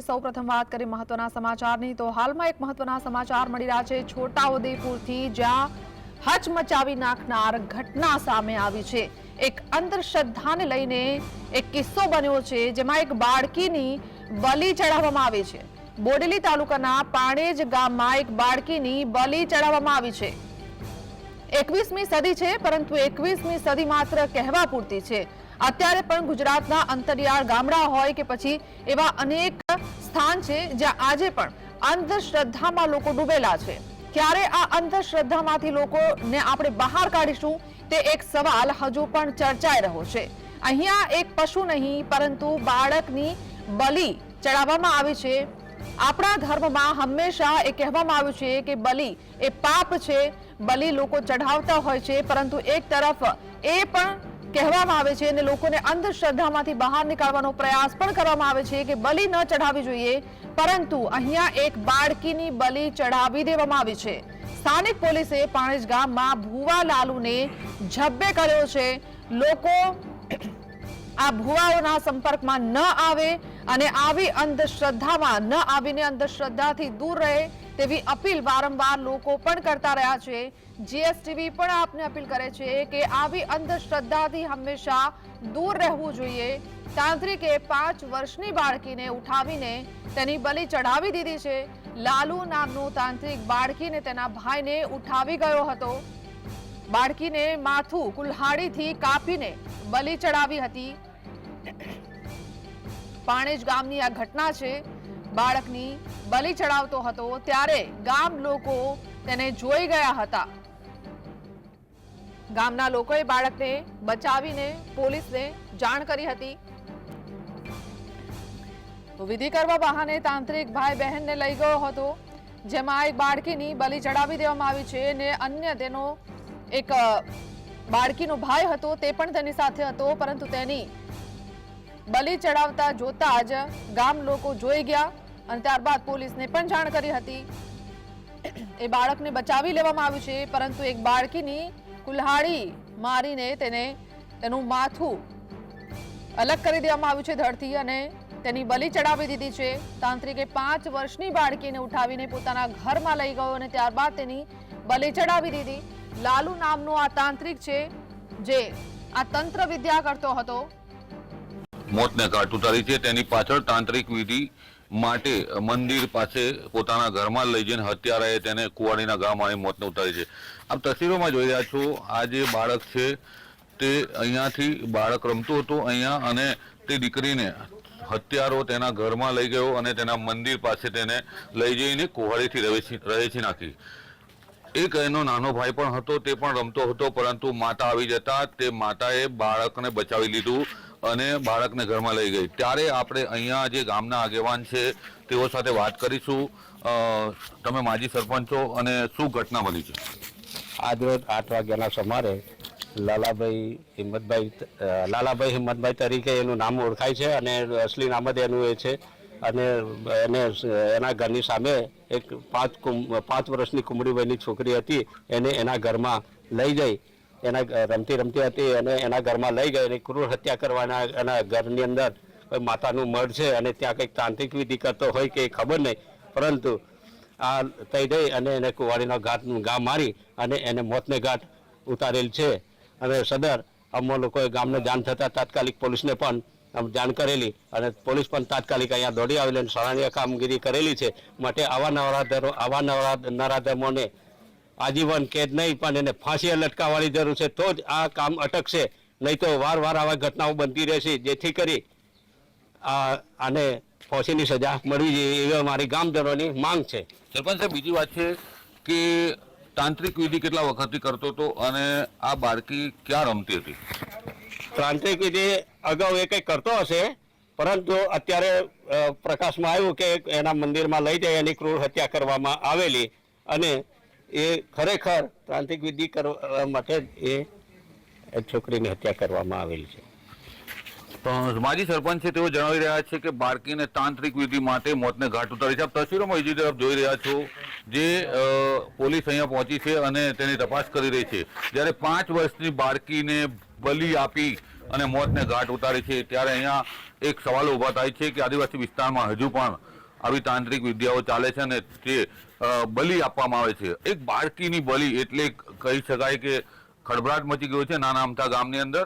છીએ સૌપ્રથમ વાત કરી મહત્વના સમાચારની, તો હાલમાં એક મહત્વના સમાચાર મળી રહ્યા છે. છોટાઉદેપુરથી જ્યાં હચમચાવી નાખનાર ઘટના સામે આવી છે. એક અંધશ્રદ્ધાને લઈને એક કિસ્સો બન્યો છે, જેમાં એક બાળકીની બલી ચડાવવામાં આવી છે. બોડેલી તાલુકાના પાણેજ ગામમાં એક બાળકીની બલિ ચડાવવામાં આવી છે. એકવીસમી સદી છે, પરંતુ એકવીસમી સદી માત્ર કહેવા પૂરતી છે. અત્યારે પણ ગુજરાતના અંતરિયાળ ગામડા હોય કે પછી એવા અનેક સ્થાન છે, જ્યાં આજે પણ અંધશ્રદ્ધામાં લોકો ડૂબેલા છે. ક્યારે આ અંધશ્રદ્ધામાંથી લોકોને આપણે બહાર કાઢીશું, તે એક સવાલ હજુ પણ ચર્ચાઈ રહ્યો છે. અહીંયા એક પશુ નહીં, પરંતુ બાળકની બલિ ચડાવવામાં આવી છે. આપણા ધર્મમાં હંમેશા એ કહેવામાં આવ્યું છે કે બલિ એ પાપ છે. બલિ લોકો ચઢાવતા હોય છે, પરંતુ એક તરફ એ પણ કહેવામાં આવે છે અને લોકોને અંધશ્રદ્ધામાંથી બહાર નીકાળવાનો પ્રયાસ પણ કરવામાં આવે છે કે બલિ ન ચઢાવવી જોઈએ, પરંતુ અહીંયા એક બાળકીની બલિ ચઢાવી દેવામાં આવી છે. સ્થાનિક પોલીસે પાણેજ ગામમાં ભુવા લાલુને ઝબ્બે કર્યો છે. લોકો આ ભુવાઓના સંપર્કમાં ન આવે અને આવી અંધશ્રદ્ધામાં ન આવીને અંધશ્રદ્ધાથી દૂર રહે તેવી અપીલ વારંવાર લોકો પણ કરતા રહ્યા છે. જીએસટીવી પણ આપને અપીલ કરે છે કે આવી અંધશ્રદ્ધાથી હંમેશા દૂર રહેવું જોઈએ. તાંત્રિકે પાંચ વર્ષની બાળકીને ઉઠાવીને તેની બલિ ચઢાવી દીધી છે. લાલુ નામનો તાંત્રિક બાળકીને તેના ભાઈને ઉઠાવી ગયો હતો. બાળકીને માથું કુલ્હાડીથી કાપીને બલિ ચડાવી હતી. પાણેજ ગામની આ ઘટના છે. બાળકની બલિ ચડાવતો હતો ત્યારે ગામ લોકો તેને જોઈ ગયા હતા. ગામના લોકોએ બાળકને બચાવીને પોલીસને જાણ કરી હતી. તો વિધિ કરવા બહાને તાંત્રિક ભાઈ બહેનને લઈ ગયો હતો, જેમાં એક બાળકીની બલિ ચડાવી દેવામાં આવી છે અને અન્ય તેનો એક બાળકીનો ભાઈ હતો તે પણ તેની સાથે હતો, પરંતુ તેની બલિ ચડાવતા જોતા જ ગામ લોકો જોઈ ગયા અને ત્યારબાદ પોલીસને પણ જાણ કરી હતી. એ બાળકને બચાવી લેવામાં આવ્યું છે, પરંતુ એક બાળકીની કુલ્હાડી મારીને તેને તેનું માથું અલગ કરી દેવામાં આવ્યું છે ધરતી અને તેની બલિ ચડાવી દીધી છે. તાંત્રિકે પાંચ વર્ષની બાળકીને ઉઠાવીને પોતાના ઘરમાં લઈ ગયો અને ત્યારબાદ તેની બલિ ચડાવી દીધી. લાલુ નામનો આ તાંત્રિક છે, જે આ તંત્ર વિદ્યા કરતો હતો. મોતને ઘાટ ઉતારી છે. તેની પાછળ તાંત્રિક વિધિ માટે મંદિર પાસે પોતાના ઘરમાં લઈ જઈને હત્યારાએ તેને કુવાડીના ગામ મારી મોતને ઉતારી છે. આપ તસવીરોમાં જોઈ રહ્યા છો, આ જે બાળક છે તે અહીંયાથી બાળક રમતું હતું અહીંયા અને તે દીકરીને હત્યારો તેના ઘરમાં લઈ ગયો અને તેના મંદિર પાસે તેને લઈ જઈને કુવાડીથી રવેચી રવેચી નાખી. એક એનો નાનો ભાઈ પણ હતો, તે પણ રમતો હતો, પરંતુ માતા આવી જતા તે માતાએ બાળકને બચાવી લીધું. અને બાળકને ઘરમાં લઈ ગઈ. ત્યારે આપણે અહીંયા જે ગામના આગેવાન છે, તેઓ સાથે વાત કરીશું. તમે માજી સરપંચ છો અને શું ઘટના બની છે? આજરોજ આઠ વાગ્યાના સમારે લાલાભાઈ હિંમતભાઈ લાલાભાઈ હિંમતભાઈ તરીકે એનું નામ ઓળખાય છે અને અસલી નામ જ એનું એ છે. અને એને એના ઘરની સામે એક પાંચ પાંચ વર્ષની કુમળીભાઈની છોકરી હતી. એને એના ઘરમાં લઈ જઈ એના રમતી રમતી હતી અને એના ઘરમાં લઈ ગઈ અને ક્રૂર હત્યા કરવાના એના ઘરની અંદર કોઈ માતાનું મઢ છે અને ત્યાં કંઈક તાંત્રિક વિધિ કરતો હોય કે ખબર નહીં. પરંતુ આ થઈ જઈ અને એને કુવાડીનો ઘાટ ગા મારી અને એને મોતને ઘાટ ઉતારેલ છે. અને સદર અમો લોકોએ ગામને જાણ થતાં તાત્કાલિક પોલીસને પણ જાણ કરેલી અને પોલીસ પણ તાત્કાલિક અહીંયા દોડી આવેલી અને સરાહનીય કામગીરી કરેલી છે. માટે આવા નવરા આવા નવરા, નરાધમોને આજીવન કેદ નહીં પણ એને ફાંસીએ લટકાવવાની જરૂર છે તો જ આ કામ અટકશે. નહીં તો વાર વાર આવા ઘટનાઓ બનતી રહેશે જેથી કરી આ આને ફાંસીની સજા મળવી જોઈએ એવી અમારી ગામજનોની માંગ છે. સરપંચ સાહેબ બીજી વાત છે કે તાંત્રિક વિધિ કેટલા વખતથી કરતો હતો અને આ બાળકી ક્યાં રમતી હતી? તાંત્રિક વિધિ અગાઉ એ કંઈક કરતો હશે પરંતુ અત્યારે પ્રકાશમાં આવ્યું કે એના મંદિરમાં લઈ જઈ એની ક્રૂર હત્યા કરવામાં આવેલી. અને એ ખરેખર તાંત્રિક વિધિ કરવા માટે એ છોકરીની હત્યા કરવામાં આવેલી છે. પણ માજી સરપંચ છે તેઓ જણાવી રહ્યા છે કે બાળકીને તાંત્રિક વિધિ માટે મોતને ઘાટ ઉતારી છે. આપ તસવીરોમાં બીજી તરફ જોઈ રહ્યા છો જે પોલીસ અહીંયા પહોંચી છે અને તેની તપાસ કરી રહી છે. જ્યારે પાંચ વર્ષની બાળકીને બલી આપી અને મોતને ઘાટ ઉતારી છે, ત્યારે અહીંયા એક સવાલ ઊભા થાય છે કે આદિવાસી વિસ્તારમાં હજુ પણ આવી તાંત્રિક વિદ્યાઓ ચાલે છે અને તે બલિ આપવામાં આવે છે. એક બાળકીની બલિ એટલે કહી શકાય કે ખળભળાટ મચી ગયો છે નાના અમથા ગામની અંદર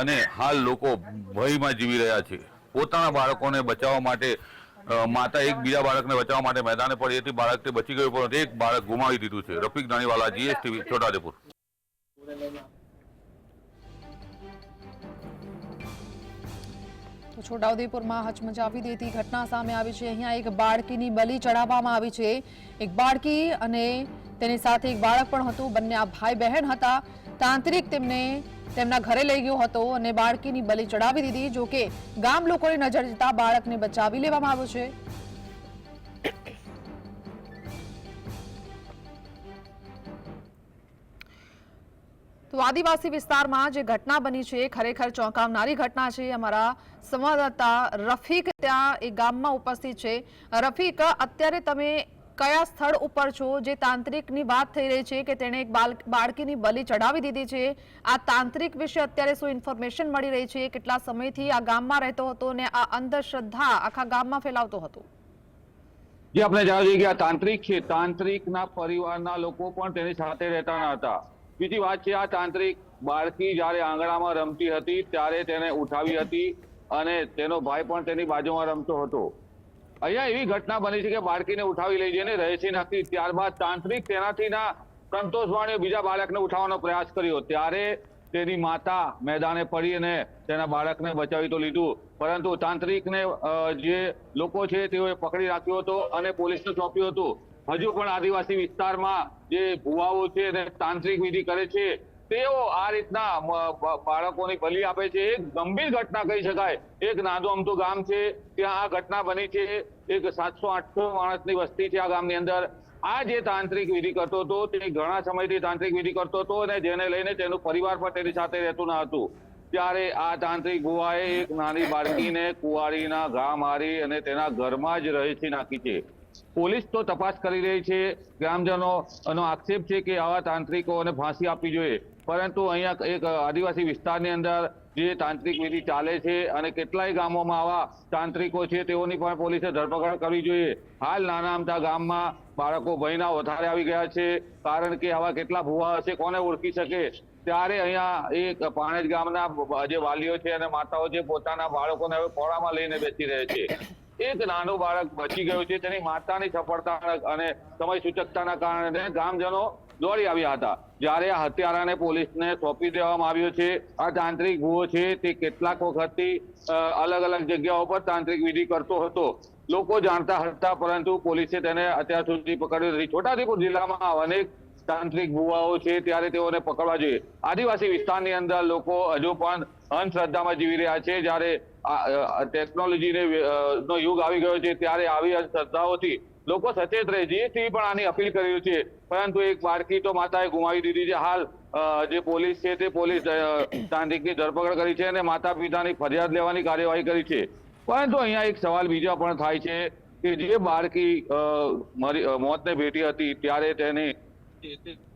અને હાલ લોકો ભયમાં જીવી રહ્યા છે. પોતાના બાળકોને બચાવવા માટે માતા એક બીજા બાળકને બચાવવા માટે મેદાને પડી હતી. બાળક તે બચી ગયું પરંતુ એક બાળક ગુમાવી દીધું છે. રફીક દાણીવાલા જીએસટીવી છોટાદેપુર તો છોટાઉદેપુરમાં હચમચાવી દેતી ઘટના સામે આવી છે. અહીંયા એક બાળકીની બલી ચડાવવામાં આવી છે. એક બાળકી અને તેની સાથે એક બાળક પણ હતું. બંને આ ભાઈ બહેન હતા. તાંત્રિક તેમને તેમના ઘરે લઈ ગયો હતો અને બાળકીની બલી ચડાવી દીધી, જોકે ગામ લોકોની નજર જતા બાળકને બચાવી લેવામાં આવ્યો છે. તો આદિવાસી વિસ્તારમાં જે ઘટના બની છે ખરેખર ચોંકાવનારી ઘટના છે. અમારા સંવાદદાતા રફીક ત્યાં એ ગામમાં ઉપસ્થિત છે. રફીક, અત્યારે તમે કયા સ્થળ ઉપર છો? જે તાંત્રિકની વાત થઈ રહી છે કે તેણે એક બાળકીની બલિ ચડાવી દીધી છે. આ તાંત્રિક વિશે અત્યારે શું ઇન્ફોર્મેશન મળી રહી છે? કેટલા સમયથી આ ગામમાં રહેતો હતો અને આ અંધશ્રદ્ધા આખા ગામમાં ફેલાવતો હતો? જે, આપણે જાણીએ કે આ તાંત્રિક છે. તાંત્રિકના પરિવારના લોકો પણ તેની સાથે રહેતા હતા. બીજી વાત છે, આ તાંત્રિક બાળકી જ્યારે આંગણામાં રમતી હતી, ત્યારે તેને ઉઠાવી હતી અને તેનો ભાઈ પણ તેની બાજુમાં રમતો હતો. અહીંયા એવી ઘટના બની છે કે બાળકીને ઉઠાવી લઈ જઈને રહેશી નાખી ત્યારબાદ તાંત્રિક તેનાથી ના સંતોષ માણ્યો બીજા બાળકને ઉઠાવવાનો પ્રયાસ કર્યો. ત્યારે તેની માતા મેદાને પડી અને તેના બાળકને બચાવી તો લીધું. પરંતુ તાંત્રિકને જે લોકો છે તેઓએ પકડી રાખ્યો હતો અને પોલીસને સોંપ્યું હતું. હજુ પણ આદિવાસી વિસ્તારમાં જે ભુવાઓ છે અને તાંત્રિક વિધિ કરે છે, તેઓ આ રીતના બાળકોની બલિ આપે છે. એક ગંભીર ઘટના કહી શકાય. એક નાનું અમતું ગામ છે, ત્યાં આ ઘટના બની છે. એક સાતસો આઠસો માણસની વસ્તી છે આ ગામની અંદર. આ જે તાંત્રિક વિધિ કરતો હતો, તે ઘણા સમયથી તાંત્રિક વિધિ કરતો હતો અને જેને લઈને તેનું પરિવાર પણ તેની સાથે રહેતું ન હતું. ત્યારે આ તાંત્રિક ભુવાએ એક નાની બાળકીને કુંવારીના ઘા મારી અને તેના ઘરમાં જ રહેથી નાખી છે. પોલીસ તો તપાસ કરી રહી છે. ગ્રામજનો નો આક્ષેપ છે કે આવા તાંત્રિકોને ફાંસી આપવી જોઈએ. પરંતુ અહીંયા એક આદિવાસી વિસ્તારની અંદર જે તાંત્રિક વિધિ ચાલે છે અને કેટલાય ગામોમાં આવા તાંત્રિકો છે, તેઓની પણ પોલીસે ધરપકડ કરવી જોઈએ. હાલ નાના અમથા ગામમાં બાળકો ભયના વધારે આવી ગયા છે, કારણ કે આવા કેટલા ભુવા હશે, કોને ઓળખી શકે? ત્યારે અહીંયા એક પાણેજ ગામના જે વાલીઓ છે અને માતાઓ છે, પોતાના બાળકોને હવે ખોળામાં લઈને બેસી રહે છે. એક નાનું બાળક બચી ગયું છે. તેની માતાની સફળતા અને સમય સૂચકતાના કારણે ગામજનો દોડી આવ્યા હતા. જ્યારે આ હત્યારાને પોલીસને સોંપી દેવામાં આવ્યો છે. આ તાંત્રિક ભૂવો છે તે કેટલાક વખતથી અલગ અલગ જગ્યાઓ પર તાંત્રિક વિધિ કરતો હતો. લોકો જાણતા હતા, પરંતુ પોલીસે તેને અત્યાર સુધી પકડ્યો નથી. છોટાઉદેપુર જિલ્લામાં અનેક તાંત્રિક ભૂવાઓ છે. ત્યારે તેઓને પકડવા જોઈએ. આદિવાસી વિસ્તારની અંદર લોકો હજુ પણ અંધશ્રદ્ધામાં જીવી રહ્યા છે. જ્યારે ટેકનોલોજીને નો યુગ આવી ગયો છે ત્યારે આવી અંધશ્રદ્ધાઓથી લોકો સચેત રહે જીએસટીવી પણ આની અપીલ કરી છે. પરંતુ એક બાળકી તો માતાએ ગુમાવી દીધી છે. હાલ જે પોલીસ છે તે પોલીસ તાંત્રિકની ધરપકડ કરી છે અને માતા પિતાની ફરિયાદ લેવાની કાર્યવાહી કરી છે. પરંતુ અહીંયા એક સવાલ બીજા પણ થાય છે કે જે બાળકી મોતને ભેટી હતી ત્યારે તેને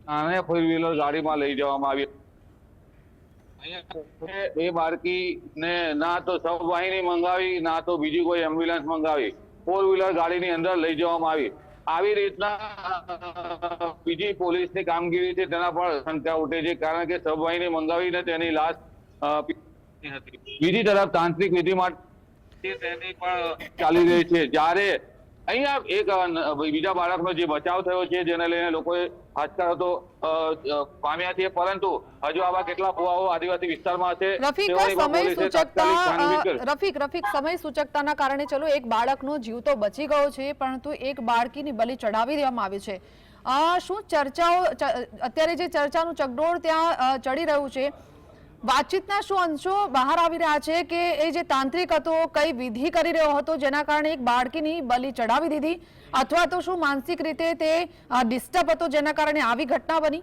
આને ફોર વ્હીલર ગાડીમાં લઈ જવામાં આવી. અહીંયા બાળકી ને ના તો સબવાહિની મંગાવી, ના તો બીજી કોઈ એમ્બ્યુલન્સ મંગાવી. ફોર વ્હીલર ગાડીની અંદર લઈ જવામાં આવી. આવી રીતના બીજી પોલીસની કામગીરી છે, તેના પર શંકા ઉઠે છે, કારણ કે સબવાહિની મંગાવીને તેની લાશ બીજી તરફ તાંત્રિક વિધિ માટે તેની પણ ચાલી રહી છે. જ્યારે અહીંયા એક બીજા બાળકનો જે બચાવ થયો છે જેને લઈને લોકોએ હાશકાર તો પામ્યા છે પરંતુ હજુ આવા કેટલા ભુવાઓ આદિવાસી વિસ્તારમાં હશે રફીક સમય સૂચકતા રફીક રફીક સમય સૂચકતાના કારણે ચલો એક બાળકનો જીવ તો બચી ગયો છે પરંતુ એક બાળકીની બલિ ચડાવી દેવામાં આવી છે. આ શું ચર્ચાઓ અત્યારે જે ચર્ચાનું ચકડોળ ત્યાં ચડી રહ્યું છે વાતચીતના શું અંશો બહાર આવી રહ્યા છે કે એ જે તાંત્રિક હતો, કઈ વિધિ કરી રહ્યો હતો, જેના કારણે એક બાળકીની બલિ ચડાવી દીધી? અથવા તો શું માનસિક રીતે તે ડિસ્ટર્બ હતો, જેના કારણે આવી ઘટના બની?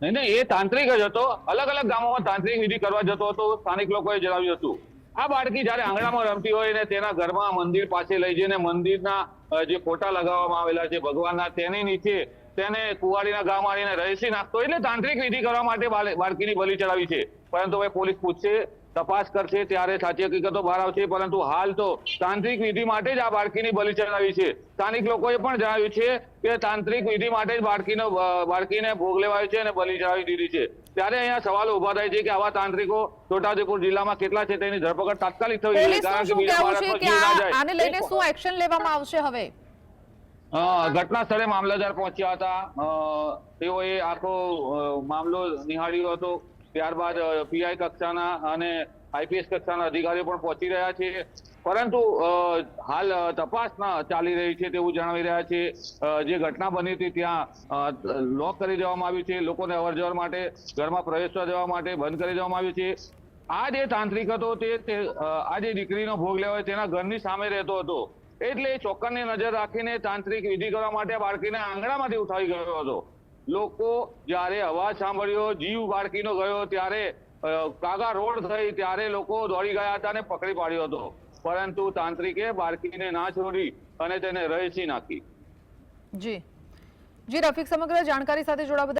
નહીં નહીં, એ તાંત્રિક જ હતો. અલગ અલગ ગામોમાં તાંત્રિક વિધિ કરવા જતો હતો, સ્થાનિક લોકોએ જણાવ્યું હતું. આ બાળકી જ્યારે આંગણામાં રમતી હોય ને તેના ઘરમાં મંદિર પાસે લઈ જઈને મંદિરના જે ફોટા લગાવવામાં આવેલા છે ભગવાનના, તેની નીચે તેને કુવાડીના ગામ મારીને રહેસી નાખતો એટલે તાંત્રિક વિધિ કરવા માટે બાળકીની બલિ ચડાવી છે. પરંતુ હવે પોલીસ પૂછશે તપાસ કરશે ત્યારે સાચી હકીકતો બહાર આવશે. પરંતુ હાલ તો તાંત્રિક વિધિ માટે જ આ બાળકીની બલિ ચડાવી છે. સ્થાનિક લોકોએ પણ જણાવ્યું છે કે તાંત્રિક વિધિ માટે જ બાળકીનો બાળકીને ભોગ લેવાયો છે અને બલિ ચડાવી દીધી છે. ત્યારે અહીંયા સવાલો ઊભા થાય છે કે આવા તાંત્રિકો છોટાઉદેપુર જિલ્લામાં કેટલા છે? તેની ધરપકડ તાત્કાલિક થવી જોઈએ. કારણ બીજા કે જીવ ના જાય. આને લઈને શું એક્શન લેવામાં આવશે હવે? ઘટના સ્થળે મામલતદાર પહોંચ્યા હતા. તેઓએ આખો મામલો નિહાળ્યો હતો. ત્યારબાદ પીઆઈ કક્ષાના અને આઈપીએસ કક્ષાના અધિકારીઓ પણ પહોંચી રહ્યા છે. પરંતુ હાલ તપાસ ચાલી રહી છે તેવું જણાવી રહ્યા છે. જે ઘટના બની હતી ત્યાં લોક કરી દેવામાં આવ્યું છે. લોકોને અવર જવર માટે ઘરમાં પ્રવેશવા દેવા માટે બંધ કરી દેવામાં આવ્યું છે. આ જે તાંત્રિક હતો તે, આ જે દીકરીનો ભોગ લેવાય તેના ઘરની સામે રહેતો હતો. એટલે ચોક્કસની નજર રાખીને તાંત્રિક વિધિ કરવા માટે બાળકીને આંગણામાંથી ઉઠાવી ગયો હતો. લોકો જ્યારે અવાજ સાંભળ્યો, જીવ બાળકીનો ગયો ત્યારે કાગા રોડ થઈ ત્યારે લોકો દોડી ગયા હતા અને પકડી પાડ્યો હતો. પરંતુ તાંત્રિકે બાળકીને ના છોડી અને તેને રહેસી નાખી. જી. જી, રફીક, સમગ્ર જાણકારી સાથે બદલ